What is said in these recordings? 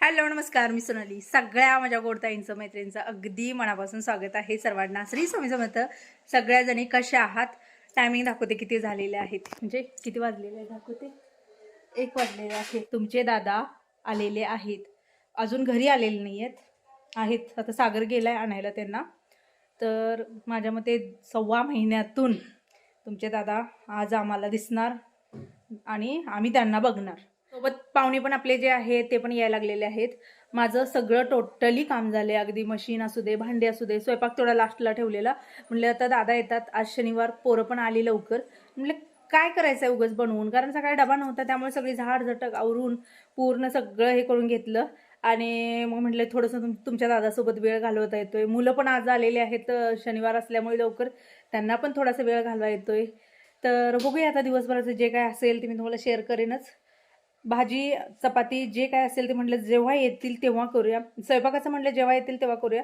Hello नमस्कार मी सोनाली. सगळ्या माझ्या गोडताईंचं मैत्रिणींचं अगदी मनापासून स्वागत आहे सर्वांना. श्री स्वामी समर्थ सगळ्याजणी कसे आहात? टायमिंग दाखवते किती झालेले आहेत. म्हणजे किती वाजलेले आहे दाखवते? एक वाजलेले आहे तुमचे दादा आलेले आहेत. अजून घरी आलेले नाही आहेत. आहेत आता सागर गेला आहे आणायला त्यांना. तर माझ्या मते सव्वा महिन्यातून तुमचे दादा आज आम्हाला दिसणार आणि आम्ही त्यांना बघणार. सोबत पाहुणे पण आपले जे आहेत ते पण यायला लागलेले आहेत. माझं सगळं टोटली काम झाले अगदी मशीन असू दे भांडे असू दे स्वयंपाक थोडा लास्टला ठेवलेला. म्हणलं आता दादा येतात. आज शनिवार पोरं पण आली लवकर. म्हणलं काय करायचं आहे उगच बनवून? कारण सकाळी डबा नव्हता त्यामुळे सगळी झाड झटक आवरून पूर्ण सगळं हे करून घेतलं. आणि मग म्हटलं थोडंसं तुम तुमच्या दादासोबत वेळ घालवता येतोय. मुलं पण आज आलेले आहेत शनिवार असल्यामुळे लवकर त्यांना पण थोडासा वेळ घालवा येतोय. तर बघूया आता दिवसभराचं जे काय असेल ते मी तुम्हाला शेअर करेनच. भाजी चपाती जे काय असेल ते म्हटलं जेव्हा येतील तेव्हा करूया. स्वयंपाकाचं म्हटलं जेव्हा येतील तेव्हा करूया.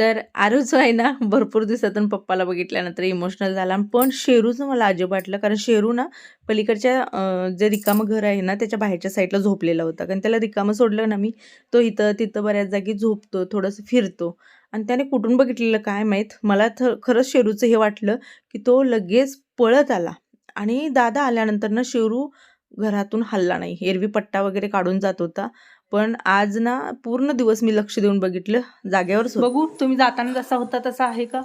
तर आरू जो आहे ना भरपूर दिवसातून पप्पाला बघितल्यानंतर इमोशनल झाला. पण शेरूचं मला अजब वाटलं कारण शेरू ना पलीकडच्या जे रिकामं घर आहे ना त्याच्या बाहेरच्या साईडला झोपलेला होता. कारण त्याला रिकामं सोडलं ना मी तो इथं तिथं बऱ्याच जागी झोपतो थोडंसं फिरतो. आणि त्याने कुठून बघितलेलं काय माहीत? मला थ खरंच शेरूचं हे वाटलं की तो लगेच पळत आला. आणि दादा आल्यानंतर ना शेरू घरातून हल्ला नाही. एरवी पट्टा वगैरे काढून जात होता. पण आज ना पूर्ण दिवस मी लक्ष देऊन बघितलं जागेवरच बघू तुम्ही जाताना जसा होता तसा आहे का?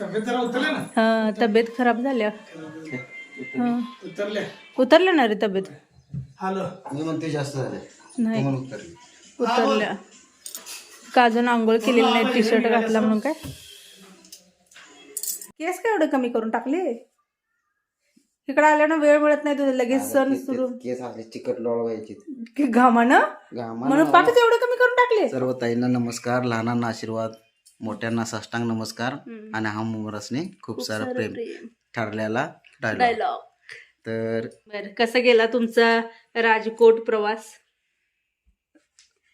तब्येत जरा उतरले ना? हा तब्येत खराब झाल्या हा. उतरले उतरल्या ना रे तब्येत? हॅलो. मी म्हणते जास्त झाले नाही. म्हणून उतरली. उतरल्या. का अजून आंघोळ केलेली नाही? टी शर्ट घातला म्हणून काय? केस काय एवढं कमी करून टाकले? इकडे आल्यानं वेळ मिळत नाही तुझं लगेच सण सुरू. केस असले चिकट लोळ व्हायची की घामानं? म्हणून पाकच एवढं कमी करून टाकले. सर्व ताईंना नमस्कार लहानांना आशीर्वाद मोठ्यांना साष्टांग नमस्कार हम्म. आणि हा मुमरसने खूप सारं प्रेम ठरलेला डायलॉग डायलॉग तर बर कसं गेला तुमचा राजकोट प्रवास?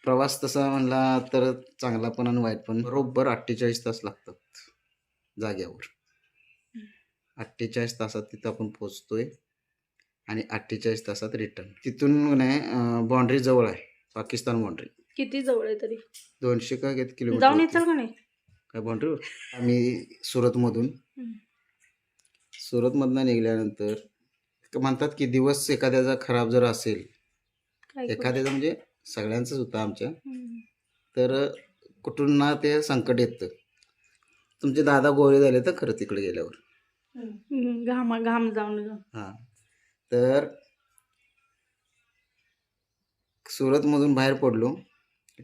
प्रवास तसा म्हणला तर चांगला पण आणि वाईट पण. बरोबर अठ्ठेचाळीस तास लागतात जाग्यावर. अठ्ठेचाळीस तासात तिथं आपण पोचतोय आणि अठ्ठेचाळीस तासात रिटर्न तिथून नाही बाउंड्री जवळ आहे पाकिस्तान बाउंड्री किती जवळ आहे तरी? दोनशे का किती किलोमीटर जाऊन? येचाल का नाही? काय बाउंड्रीवर आम्ही सुरतमधून. सुरतमधनं निघाल्यानंतर म्हणतात की दिवस एखाद्याचा खराब जर असेल? एखाद्याचा म्हणजे सगळ्यांचंच होतं आमच्या. तर कुठून ना ते संकट येतं. तुमचे दादा गोळे झाले तर खरं तिकडे गेल्यावर. घामा घाम जाऊन हां. तर सुरतमधून बाहेर पडलो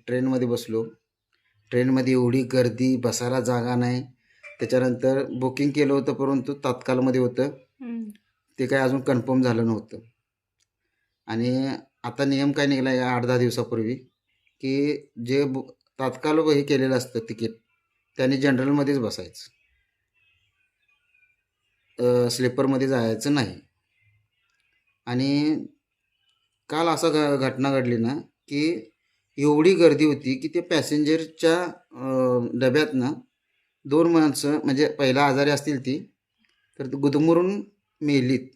ट्रेनमध्ये बसलो. ट्रेनमध्ये एवढी गर्दी बसायला जागा नाही. त्याच्यानंतर बुकिंग केलं होतं परंतु तात्कालमध्ये होतं. ते काय अजून कन्फर्म झालं नव्हतं. आणि आता नियम काय निघाला आहे आठ दहा दिवसापूर्वी की जे तात्काळ हे केलेलं असतं तिकीट त्यांनी जनरलमध्येच बसायचं. स्लीपरमध्ये जायचं नाही आणि काल असं घ घटना घडली ना की एवढी गर्दी होती की ते पॅसेंजरच्या डब्यात ना दोन माणसं म्हणजे पहिला आजारी असतील ती तर ती गुदमरून मेलीत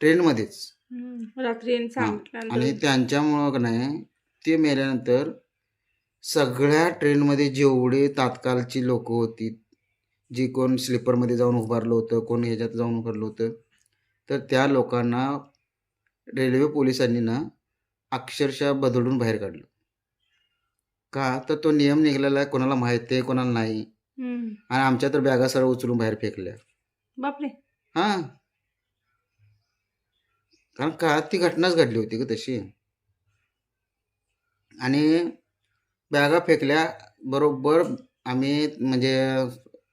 ट्रेनमध्येच. रात्री आणि त्यांच्यामुळं नाही ते मेल्यानंतर सगळ्या ट्रेनमध्ये जेवढे तात्काळची लोक होती जी कोण स्लीपरमध्ये जाऊन उभारलं होतं कोण ह्याच्यात जाऊन उभारलं होतं तर त्या लोकांना रेल्वे पोलिसांनी ना अक्षरशः बदलून बाहेर काढलं. का? तर तो नियम निघालेला आहे कोणाला माहिती आहे कोणाला नाही. आणि आमच्या तर बॅगा सरळ उचलून बाहेर फेकल्या. बापरे. हां. कारण का? ती घटनाच घडली होती का तशी. आणि बॅगा फेकल्या बरोबर आम्ही म्हणजे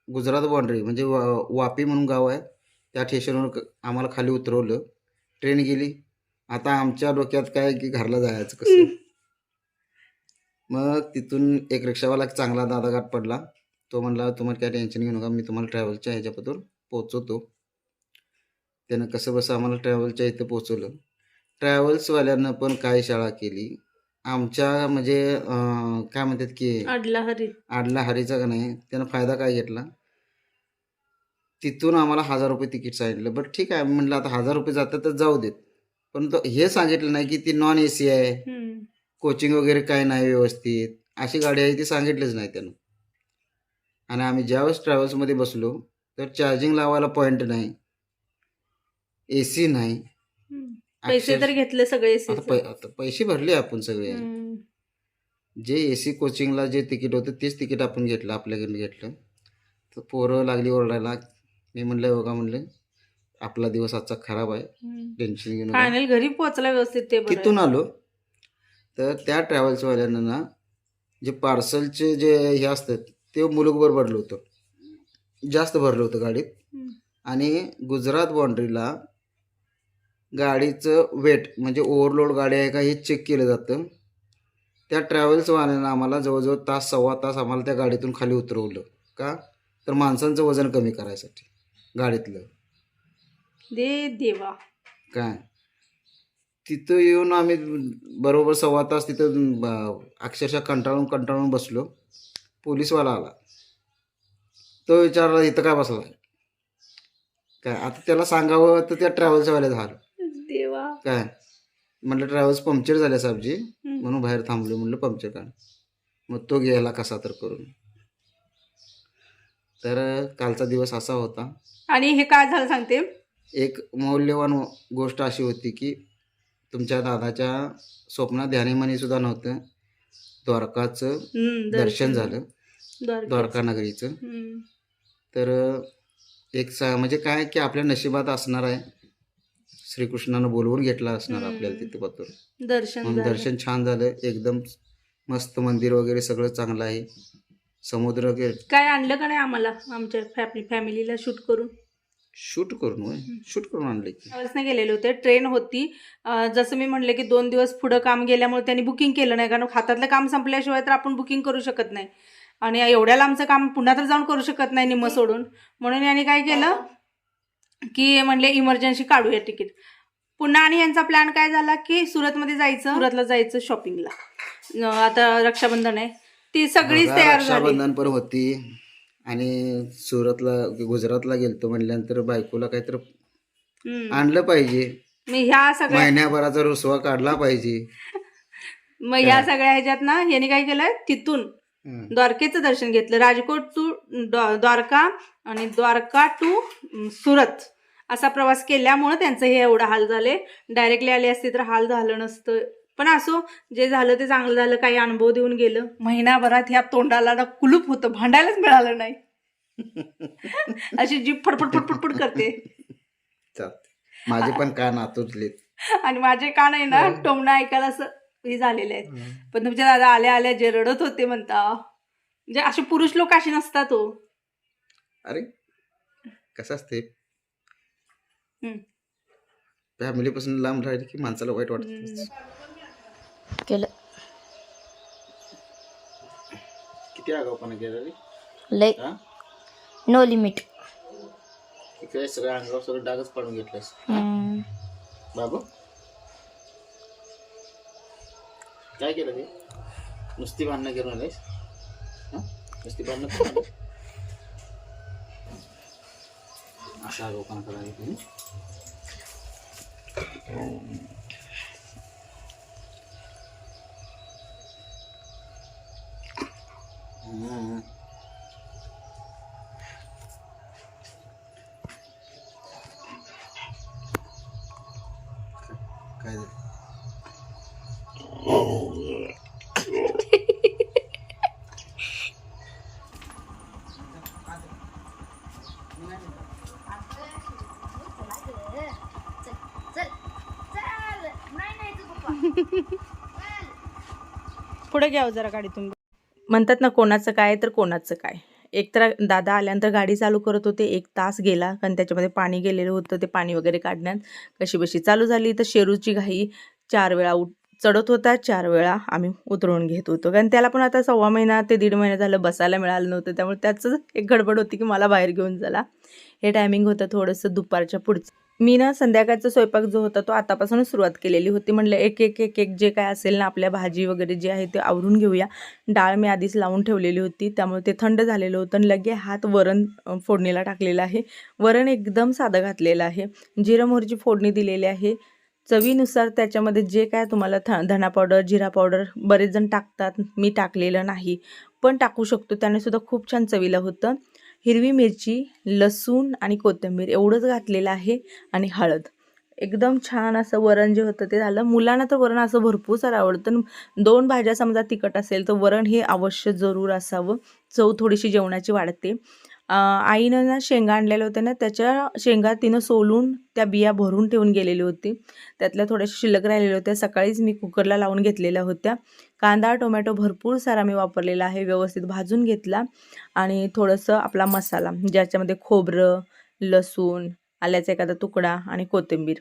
गुजरात बाउंड्री म्हणजे वा वापी म्हणून गाव आहे. त्या स्टेशनवर आम्हाला खाली उतरवलं. ट्रेन गेली. आता आमच्या डोक्यात काय की घरला जायचं कसं? मग तिथून एक रिक्षावाला चांगला दादा गाठ पडला. तो म्हणला तुम्हाला काय टेन्शन घेऊ नका. मी तुम्हाला ट्रॅव्हलच्या ह्याच्यापत्र पोचवतो त्यानं कसं बसं आम्हाला ट्रॅव्हलच्या इथं पोचवलं ट्रॅव्हल्सवाल्यांनं पण काय शाळा केली? आमच्या म्हणजे अं, काय म्हणतात की अडला हरी आडला हरीचा का नाही त्यानं फायदा काय घेतला? तिथून आम्हाला हजार रुपये तिकीट सांगितलं. बरं ठीक आहे म्हटलं आता हजार रुपये जातात तर जाऊ देत. पण तो हे सांगितलं नाही की ती नॉन ए सी आहे. कोचिंग वगैरे काय नाही व्यवस्थित. अशी गाडी आहे ती सांगितलीच नाही त्यानं. आणि आम्ही ज्यावेळेस ट्रॅव्हल्समध्ये बसलो तर चार्जिंग लावायला पॉईंट नाही. ए सी नाही. पैसे तर घेतले सगळे आता पै आता पैसे भरले आपण सगळे. जे ए सी कोचिंगला जे तिकीट होतं तेच तिकीट आपण घेतलं आपल्याकडे घेतलं. तर पोरं लागली ओरडायला मी म्हणलं बघा म्हणलं आपला दिवस आजचा खराब आहे. टेन्शन घेऊन नका." फायनल घरी पोहोचला व्यवस्थित ते बरं. आहे. तिथून आलो. तर त्या ट्रॅव्हल्सवाल्यांना ना जे पार्सलचे जे हे असतात ते मुलुकभर भरलं होतं. जास्त भरलं होतं गाडीत. हम्म. आणि गुजरात बाउंड्रीला गाडीचं वेट म्हणजे ओव्हरलोड गाडी आहे का हे चेक केलं जातं. त्या ट्रॅव्हल्सवाल्यांना आम्हाला जवळजवळ तास सव्वा तास आम्हाला त्या गाडीतून खाली उतरवलं का? तर माणसांचं वजन कमी करायसाठी गाडीतलं. दे देवा. काय? तिथं येऊन आम्ही बरोबर सव्वा तास तिथं अक्षरशः कंटाळून कंटाळून बसलो. पोलीसवाला आला. तो विचारला इथं काय बसला काय? आता त्याला सांगावं तर त्या ट्रॅव्हल्सवाल्या झालं. देवा. काय? म्हटलं ट्रॅव्हल्स पंक्चर झाले साहेबजी. म्हणून बाहेर थांबलो म्हणलं पंक्चर काढ. मग तो गेला कसा तर करून. तर कालचा दिवस असा होता. आणि हे काय झालं सांगते? एक मौल्यवान गोष्ट अशी होती की तुमच्या दादाच्या स्वप्नात ध्यानीमनी सुद्धा नव्हतं. द्वारकाचं दर्शन झालं. द्वारका नगरीचं. तर एक म्हणजे काय की आपल्या नशिबात असणार आहे. श्रीकृष्णानं बोलवून घेतला असणार. आपल्याला तिथे पाहतो दर्शन म्हणून. दर्शन छान झालं. एकदम मस्त मंदिर वगैरे सगळं चांगलं आहे. समुद्र वगैरे. काय आणलं का नाही आम्हाला? आमच्या फॅमिलीला शूट करून? शूट करून होय? शूट करून आणले की. ट्रॅव्हल्सने गेलेले होते. ट्रेन होती. अं, जसं मी म्हणले की दोन दिवस पुढं काम गेल्यामुळे त्यांनी बुकिंग केलं नाही. कारण हातातलं काम संपल्याशिवाय तर आपण बुकिंग करू शकत नाही. आणि एवढ्या लांबचं काम पुन्हा तर जाऊन करू शकत नाही निम्म सोडून. म्हणून यांनी काय केलं? की म्हणले इमर्जन्सी काढूया तिकीट पुन्हा आणि यांचा प्लॅन काय झाला की सुरतमध्ये जायचं. सुरतला जायचं शॉपिंगला आता रक्षाबंधन आहे. ती सगळीच तयार झाली. रक्षाबंधन पण होती. आणि सुरतला गुजरातला गेलतो म्हणल्यानंतर बायकोला काहीतरी. आणलं पाहिजे. मी ह्या सगळ्या महिन्याभराचा रुसवा काढला पाहिजे. मग ह्या सगळ्या ह्याच्यात ना यांनी काय केलं? तिथून. द्वारकेचं दर्शन घेतलं. राजकोट टू द्वा- द्वारका आणि द्वारका टू सुरत. असा प्रवास केल्यामुळं त्यांचं हे एवढं हाल झाले. डायरेक्टली आले असते तर हाल झालं नसतं. पण असो जे झालं ते चांगलं झालं काही अनुभव देऊन गेलं. महिनाभरात ह्या तोंडाला ना कुलूप होतं भांडायलाच मिळालं नाही. अशी जीभ फडफड फडफड फड करते. माझे पण कान आतुरलेत. आणि माझे कान आहे ना टोमणं ऐकायला असं हे झालेले आहेत. पण तुमच्या दादा आल्या आल्या जे रडत होते म्हणता. म्हणजे असे पुरुष लोक असे नसतात हो. अरे कसं असते. फॅमिलीपासून लांब राहिले की माणसाला वाईट वाटत. केलं. किती आगावपणा केला रे? लय. नो लिमिट इकडे सगळ्या अंगावर सगळं डागच पाडून घेतलंस. बाबू? काय केलं ते? नुसती भांडणं आलेस हं? नुसती भांडणं करून आलेस? अशा लोकांना करायला तुम्ही हम्म. काय झालं? पुढे घ्यावं हो जरा गाडीतून म्हणतात ना कोणाचं काय तर कोणाचं काय. एक तर दादा आल्यानंतर गाडी चालू करत होते एक तास गेला. कारण त्याच्यामध्ये पाणी गेलेलं होतं ते पाणी वगैरे काढण्यात. कशी बशी चालू झाली तर शेरूची घाई चार वेळा उठ चढत होता चार वेळा आम्ही उतरवून घेत होतो. कारण त्याला पण आता सव्वा महिना ते दीड महिना झालं बसायला मिळालं नव्हतं. त्यामुळे त्याचं एक गडबड होती की मला बाहेर घेऊन चला. हे टायमिंग होतं थोडंसं दुपारच्या पुढचं. मी ना संध्याकाळचा स्वयंपाक जो होता तो आतापासूनच सुरुवात केलेली होती. म्हणलं एक एक एक एक जे काय असेल ना आपल्या भाजी वगैरे जे आहे ते आवरून घेऊया. डाळ मी आधीच लावून ठेवलेली होती. त्यामुळे ते थंड झालेलं होतं आणि लगे हात वरण फोडणीला टाकलेलं आहे. वरण एकदम साधं घातलेलं आहे. जिरं मोहरीची फोडणी दिलेली आहे. चवीनुसार त्याच्यामध्ये जे काय तुम्हाला थ धना पावडर जिरा पावडर बरेच जण टाकतात. मी टाकलेलं नाही. पण टाकू शकतो. त्याने सुद्धा खूप छान चवीला होतं. हिरवी मिरची लसूण आणि कोथिंबीर एवढंच घातलेलं आहे आणि हळद. एकदम छान असं वरण जे होतं ते झालं. मुलांना तर वरण असं भरपूर सारं आवडतं. दोन भाज्या समजा तिखट असेल तर वरण हे अवश्य जरूर असावं. चव थोडीशी जेवणाची वाढते. आईनं ना शेंगा आणलेल्या होत्या ना त्याच्या शेंगा तिनं सोलून त्या बिया भरून ठेवून गेलेली होती. त्यातल्या थोड्याशा शिल्लक राहिलेल्या होत्या. सकाळीच मी कुकरला लावून घेतलेल्या होत्या. कांदा टोमॅटो भरपूर सारा मी वापरलेला आहे. व्यवस्थित भाजून घेतला आणि थोडंसं आपला मसाला ज्याच्यामध्ये खोबरं लसूण आल्याचा एखादा तुकडा आणि कोथिंबीर.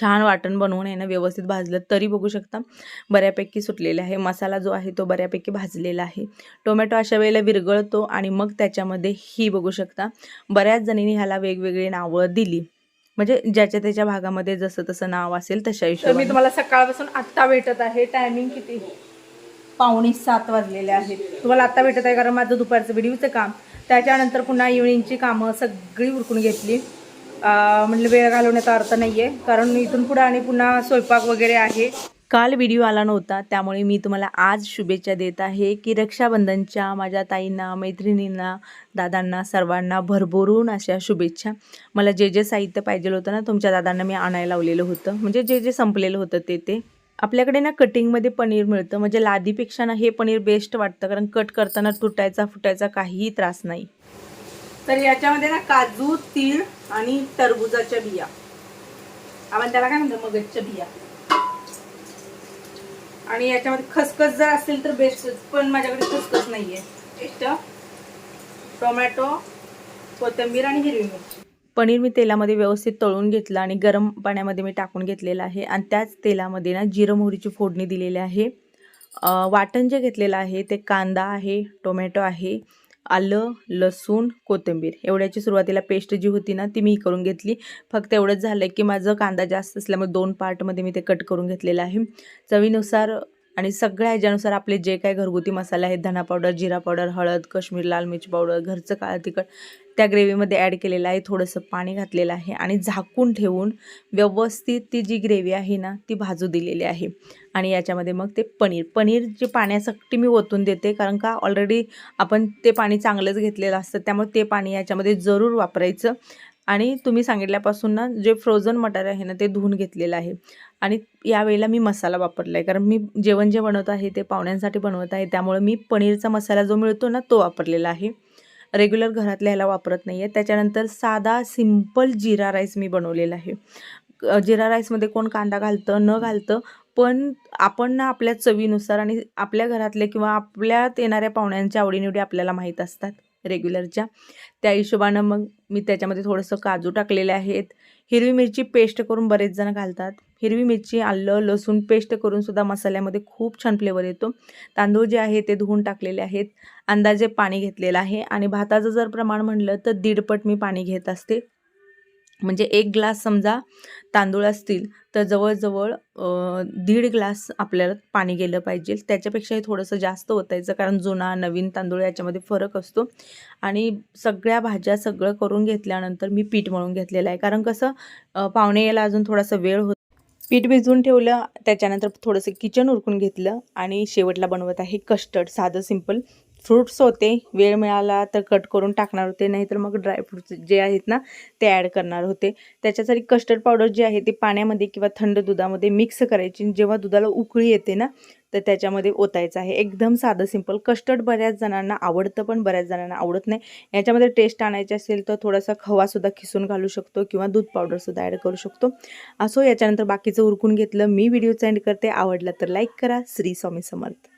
छान वाटण बनवून आहे ना व्यवस्थित भाजलं तरी बघू शकता. बऱ्यापैकी सुटलेला आहे. मसाला जो आहे तो बऱ्यापैकी भाजलेला आहे. टोमॅटो अशा वेळेला विरघळतो आणि मग त्याच्यामध्ये ही बघू शकता. बऱ्याच जणींनी ह्याला वेगवेगळी नावं दिली. म्हणजे ज्याच्या त्याच्या भागामध्ये जसं तसं नाव असेल तशा हिशोबाने. मी तुम्हाला सकाळपासून आत्ता भेटत आहे. टायमिंग किती? पावणे सात वाजलेले आहेत. तुम्हाला आत्ता भेटत आहे कारण माझं दुपारचं व्हिडिओचं काम. त्याच्यानंतर पुन्हा इव्हनिंगची कामं सगळी उरकून घेतली. म्हणजे वेळ घालवण्याचा अर्थ नाही आहे कारण इथून पुढं आणि पुन्हा स्वयंपाक वगैरे आहे. काल व्हिडिओ आला नव्हता त्यामुळे मी तुम्हाला आज शुभेच्छा देत आहे की रक्षाबंधनच्या माझ्या ताईंना मैत्रिणींना दादांना सर्वांना भरभरून अशा शुभेच्छा. मला जे जे साहित्य पाहिजे होतं ना तुमच्या दादांना मी आणायला लावलेलं होतं. म्हणजे जे जे संपलेलं होतं ते ते. आपल्याकडे ना कटिंगमध्ये पनीर मिळतं. म्हणजे लादीपेक्षा ना हे पनीर बेस्ट वाटतं. कारण कट करताना तुटायचा फुटायचा काहीही त्रास नाही. तर याच्यामध्ये ना काजू तीळ आणि टरबुजाच्या बिया. आपण त्याला काय म्हणतो? मगजच्या बिया. आणि याच्यामध्ये खसखस जर असेल तर बेस्ट पण माझ्याकडे खसखस नाहीये. बेस्ट टोमॅटो कोथिंबीर आणि हिरवी मिरची. पनीर मी तेलामध्ये व्यवस्थित तळून घेतलं आणि गरम पाण्यामध्ये मी टाकून घेतलेलं आहे. आणि त्याच तेलामध्ये ना जिरं मोहरीची फोडणी दिलेली आहे. वाटण जे घेतलेलं आहे ते कांदा आहे टोमॅटो आहे. आलं लसूण कोथिंबीर. एवढ्याची सुरुवातीला पेस्ट जी होती ना ती मी करून घेतली. फक्त एवढंच झालं की माझं कांदा जास्त असल्यामुळे दोन पार्टमध्ये मी ते कट करून घेतलेलं आहे. चवीनुसार आणि सगळ्या ह्याच्यानुसार आपले जे काही घरगुती मसाले आहेत धना पावडर जिरा पावडर हळद काश्मीर लाल मिरची पावडर घरचं काळं तिखट त्या ग्रेव्हीमध्ये ॲड केलेलं आहे थोडंसं पाणी घातलेलं आहे आणि झाकून ठेवून व्यवस्थित ती जी ग्रेव्ही आहे ना ती भाजू दिलेली आहे. आणि याच्यामध्ये मग ते पनीर. पनीर जे पाण्यासाठी मी ओतून देते कारण का ऑलरेडी आपण ते पाणी चांगलंच घेतलेलं असतं त्यामुळे ते पाणी याच्यामध्ये जरूर वापरायचं. आणि तुम्ही सांगितल्यापासून ना जे फ्रोझन मटार आहे ना ते धुवून घेतलेलं आहे. आणि यावेळेला मी मसाला वापरला आहे कारण मी जेवण जे बनवत आहे ते पाहुण्यांसाठी बनवत आहे. त्यामुळे मी पनीरचा मसाला जो मिळतो ना तो वापरलेला आहे. रेग्युलर घरातल्या ह्याला वापरत नाही आहे त्याच्यानंतर साधा सिंपल जिरा राईस मी बनवलेला आहे. जिरा राईसमध्ये कोण कांदा घालतं न घालतं पण आपण ना आपल्या चवीनुसार आणि आपल्या घरातले किंवा आपल्यात येणाऱ्या पाहुण्यांच्या आवडीनिवडी आपल्याला माहीत असतात. रेग्युलरच्या त्या हिशोबानं मग मी त्याच्यामध्ये थोडंसं काजू टाकलेले आहेत. हिरवी मिरची पेस्ट करून बरेच जण घालतात. हिरवी मिरची आलं लसूण पेस्ट करून सुद्धा मसाल्यामध्ये खूप छान फ्लेवर येतो. तांदूळ जे आहे ते धुवून टाकलेले आहेत. अंदाजे पाणी घेतलेलं आहे. आणि भाताचं जर प्रमाण म्हणलं तर दीडपट मी पाणी घेत असते. म्हणजे एक ग्लास समजा तांदूळ असतील तर जवळजवळ दीड ग्लास आपल्याला पाणी गेलं पाहिजे. त्याच्यापेक्षाही थोडंसं जास्त होतायचं कारण जुना नवीन तांदूळ याच्यामध्ये फरक असतो. आणि सगळ्या भाज्या सगळं करून घेतल्यानंतर मी पीठ मळून घेतलेलं आहे. कारण कसं पाहुणे यायला अजून थोडासा वेळ होतो पीठ भिजवून ठेवलं त्याच्यानंतर थोडंसं किचन उरकून घेतलं आणि शेवटला बनवत आहे कस्टर्ड साधं सिंपल. फ्रूट्स होते वेळ मिळाला तर कट करून टाकणार होते नाहीतर मग ड्रायफ्रुट्स जे आहेत ना ते ॲड करणार होते. त्याच्यासाठी कस्टर्ड पावडर जी आहे ती पाण्यामध्ये किंवा थंड दुधामध्ये मिक्स करायची जेव्हा दुधाला उकळी येते ना तर त्याच्यामध्ये ओतायचं आहे. एकदम साधं सिंपल कस्टर्ड बऱ्याच जणांना आवडतं पण बऱ्याच जणांना आवडत नाही. याच्यामध्ये टेस्ट आणायची असेल तर थोडासा खवासुद्धा खिसून घालू शकतो किंवा दूध पावडरसुद्धा ॲड करू शकतो. असो याच्यानंतर बाकीचं उरकून घेतलं मी व्हिडिओ सेंड करते. आवडला तर लाईक करा. श्री स्वामी समर्थ.